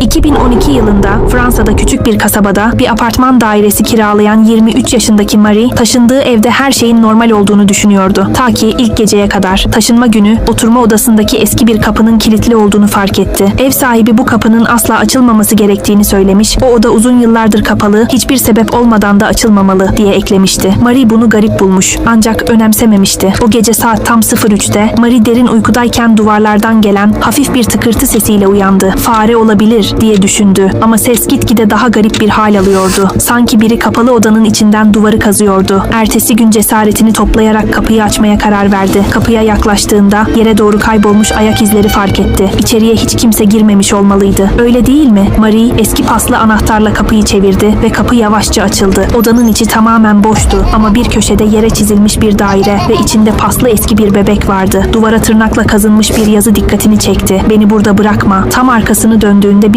2012 yılında Fransa'da küçük bir kasabada bir apartman dairesi kiralayan 23 yaşındaki Marie taşındığı evde her şeyin normal olduğunu düşünüyordu. Ta ki ilk geceye kadar. Taşınma günü oturma odasındaki eski bir kapının kilitli olduğunu fark etti. Ev sahibi bu kapının asla açılmaması gerektiğini söylemiş. O oda uzun yıllardır kapalı, hiçbir sebep olmadan da açılmamalı diye eklemişti. Marie bunu garip bulmuş ancak önemsememişti. O gece saat tam 03'te Marie derin uykudayken duvarlardan gelen hafif bir tıkırtı sesiyle uyandı. Fare olabilir diye düşündü ama ses gitgide daha garip bir hal alıyordu. Sanki biri kapalı odanın içinden duvarı kazıyordu. Ertesi gün cesaretini toplayarak kapıyı açmaya karar verdi. Kapıya yaklaştığında yere doğru kaybolmuş ayak izleri fark etti. İçeriye hiç kimse girmemiş olmalıydı. Öyle değil mi? Marie eski paslı anahtarla kapıyı çevirdi ve kapı yavaşça açıldı. Odanın içi tamamen boştu ama bir köşede yere çizilmiş bir daire ve içinde paslı eski bir bebek vardı. Duvara tırnakla kazınmış bir yazı dikkatini çekti. Beni burada bırakma. Tam arkasını döndüğünde bir